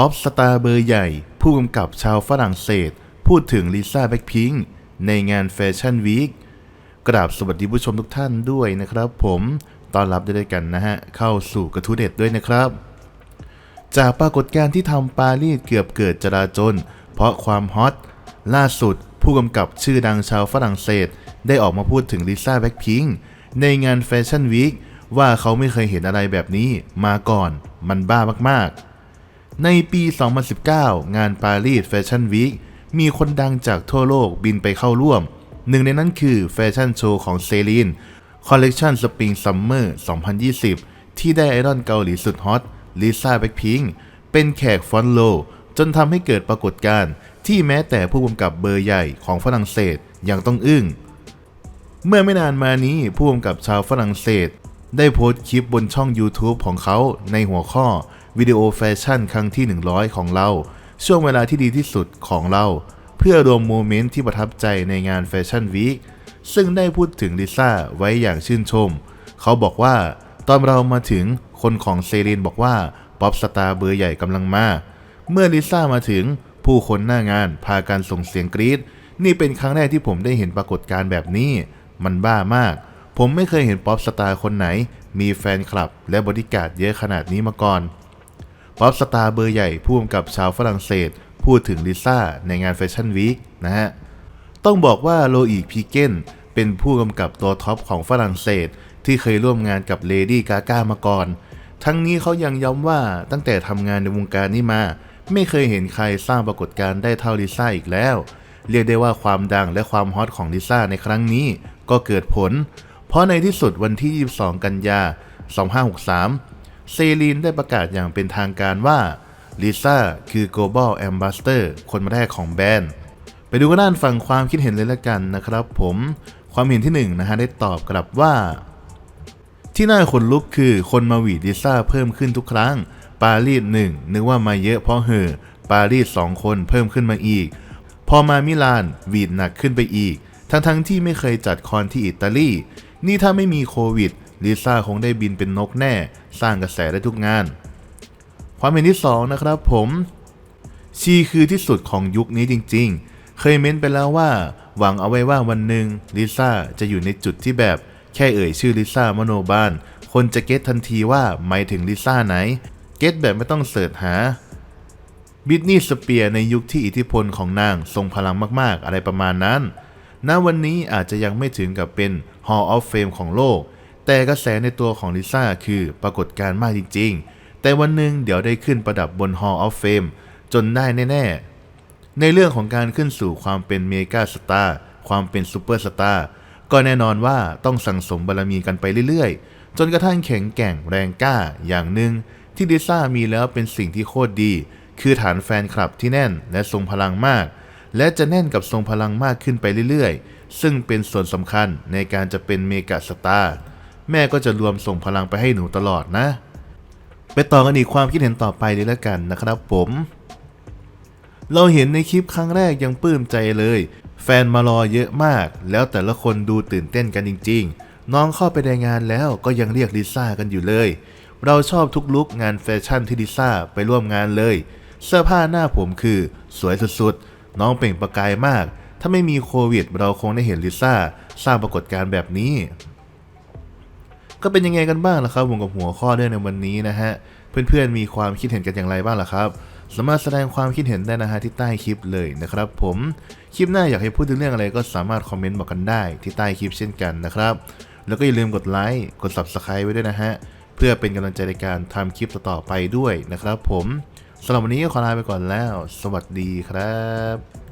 ป๊อปสตาร์เบอร์ใหญ่ ผู้กำกับชาวฝรั่งเศส พูดถึงลิซ่าแบ็คพิงค์ในงานแฟชั่นวีคกราบสวัสดีผู้ชมทุกท่านด้วยนะครับผมต้อนรับด้วยกันนะฮะ เข้าสู่กระทู้เด็ดด้วยนะครับ จากปรากฏการณ์ที่ทำปารีสเกือบเกิดจราจน เพราะความฮอตล่าสุด ผู้กำกับชื่อดังชาวฝรั่งเศส ได้ออกมาพูดถึงลิซ่าแบ็คพิงค์ในงานแฟชั่นวีคว่าเขาไม่เคยเห็นอะไรแบบนี้มาก่อน มันบ้ามากๆ ในปี 2019 งานปารีสแฟชั่นวีคมีคนดังจากทั่วโลกบินไปเข้าร่วม หนึ่งในนั้นคือแฟชั่นโชว์ของเซรีนคอลเลกชันสปริงซัมเมอร์ 2020 ที่ได้ไอดอลเกาหลีสุดฮอตลิซ่าแบ็คพิงเป็นแขกฟอนโล จนทำให้เกิดปรากฏการณ์ที่แม้แต่ผู้กำกับเบอร์ใหญ่ของฝรั่งเศสยังต้องอึ้ง เมื่อไม่นานมานี้ผู้กำกับชาวฝรั่งเศส ได้โพสต์คลิปบนช่อง YouTube ของเขาในหัวข้อวิดีโอแฟชั่นครั้งที่ 100 ของเรา ช่วงเวลาที่ดีที่สุดของเรา เพื่อรวมโมเมนต์ที่ประทับใจในงานแฟชั่นวีคซึ่งได้พูดถึงลิซ่าไว้อย่างชื่นชม เขาบอกว่า ตอนเรามาถึงคนของเซรีนบอกว่า ป๊อปสตาร์เบอร์ใหญ่กำลังมา เมื่อลิซ่ามาถึงผู้คนหน้างานพากันส่งเสียงกรี๊ดนี่เป็นครั้งแรกที่ผมได้เห็นปรากฏการณ์แบบนี้ มันบ้ามาก ผมไม่เคยเห็นป๊อปสตาร์คนไหน มีแฟนคลับและบริการเยอะขนาดนี้มาก่อนป๊อปสตาร์เบอร์ใหญ่ผู้กำกับชาวฝรั่งเศส พูดถึงลิซ่าในงานแฟชั่นวีคนะฮะ ต้องบอกว่าโลอีกพีเกนเป็นผู้กำกับตัวท็อปของฝรั่งเศส ที่เคยร่วมงานกับเลดี้กาก้ามาก่อน ทั้งนี้เขายังย้ำว่าตั้งแต่ทำงานในวงการนี้มา ไม่เคยเห็นใครสร้างปรากฏการณ์ได้เท่าลิซ่าอีกแล้ว เรียกได้ว่าความดังและความฮอตของลิซ่าในครั้งนี้ก็เกิดผล เพราะในที่สุดวันที่ 22 กันยา 2563 เซรีนได้ประกาศอย่างเป็นทางการว่าลิซ่าคือ global ambassador คนแรกของแบรนด์ ไปดูกันด้านฝั่งความคิดเห็นเลยละกันนะครับผมความเห็นที่หนึ่งนะฮะได้ตอบกลับว่า ที่น่าขนลุกคือคนมาวีดลิซ่าเพิ่มขึ้นทุกครั้ง ปารีสหนึ่งนึกว่ามาเยอะเพราะเหอปารีสสองคนเพิ่มขึ้นมาอีก พอมามิลานวีดหนักขึ้นไปอีก ทั้งทั้งที่ไม่เคยจัดคอนที่อิตาลี นี่ถ้าไม่มีโควิดลิซ่าคงได้บินเป็นนกแน่ สร้างกระแสได้ทุกงาน ความเห็นที่สองนะครับผม ชีคือที่สุดของยุคนี้จริง ๆ เคยเม้นไปแล้วว่า หวังเอาไว้ว่าวันหนึ่งลิซ่าจะอยู่ในจุดที่แบบแค่เอ่ยชื่อลิซ่ามโนบาน คนจะเก็ตทันทีว่าหมายถึงลิซ่าไหน เก็ตแบบไม่ต้องเสิร์ชหาบิทนี่สเปียร์ในยุคที่อิทธิพลของนางทรงพลังมากๆ อะไรประมาณนั้น ณวันนี้อาจจะยังไม่ถึงกับเป็น Hall of Fame ของโลก แต่กระแสในตัวของลิซ่าคือปรากฏการณ์มากจริง ๆ แต่วันหนึ่งเดี๋ยวได้ขึ้นประดับบน Hall of Fame จนได้แน่ ๆ ในเรื่องของการขึ้นสู่ความเป็นเมกาสตาร์ความเป็นซูเปอร์สตาร์ก็แน่นอนว่าต้องสั่งสมบารมีกันไปเรื่อยๆ จนกระทั่งแข็งแกร่งแรงกล้าอย่างหนึ่งที่ลิซ่ามีแล้วเป็นสิ่งที่โคตรดี คือฐานแฟนคลับที่แน่นและทรงพลังมาก และจะแน่นกับทรงพลังมากขึ้นไปเรื่อยๆ ซึ่งเป็นส่วนสำคัญในการจะเป็นเมกาสตาร์แม่ก็จะรวมส่งพลังไปให้หนูตลอดนะ ไปต่อกันอีกความคิดเห็นต่อไปเลยแล้วกันนะครับผม เราเห็นในคลิปครั้งแรกยังปลื้มใจเลย แฟนมารอเยอะมาก แล้วแต่ละคนดูตื่นเต้นกันจริง ๆ น้องเข้าไปในงานแล้วก็ยังเรียกลิซ่ากันอยู่เลย เราชอบทุกลุกงานแฟชั่นที่ลิซ่าไปร่วมงานเลย เสื้อผ้าหน้าผมคือ สวยสุดๆ น้องเปล่งประกายมาก ถ้าไม่มีโควิด เราคงได้เห็นลิซ่าสร้างปรากฏการณ์แบบนี้ ก็เป็นยังไงกันบ้างล่ะครับผมกับหัวข้อเรื่องในวันนี้นะฮะ เพื่อนๆมีความคิดเห็นกันอย่างไรบ้างล่ะครับ สามารถแสดงความคิดเห็นได้นะฮะที่ใต้คลิปเลยนะครับผม คลิปหน้าอยากให้พูดถึงเรื่องอะไรก็สามารถคอมเมนต์บอกกันได้ที่ใต้คลิปเช่นกันนะครับ แล้วก็อย่าลืมกดไลค์ กด Subscribe ไว้ด้วยนะฮะ เพื่อเป็นกำลังใจในการทำคลิปต่อๆไปด้วยนะครับผม สำหรับวันนี้ก็ขอลาไปก่อนแล้ว สวัสดีครับ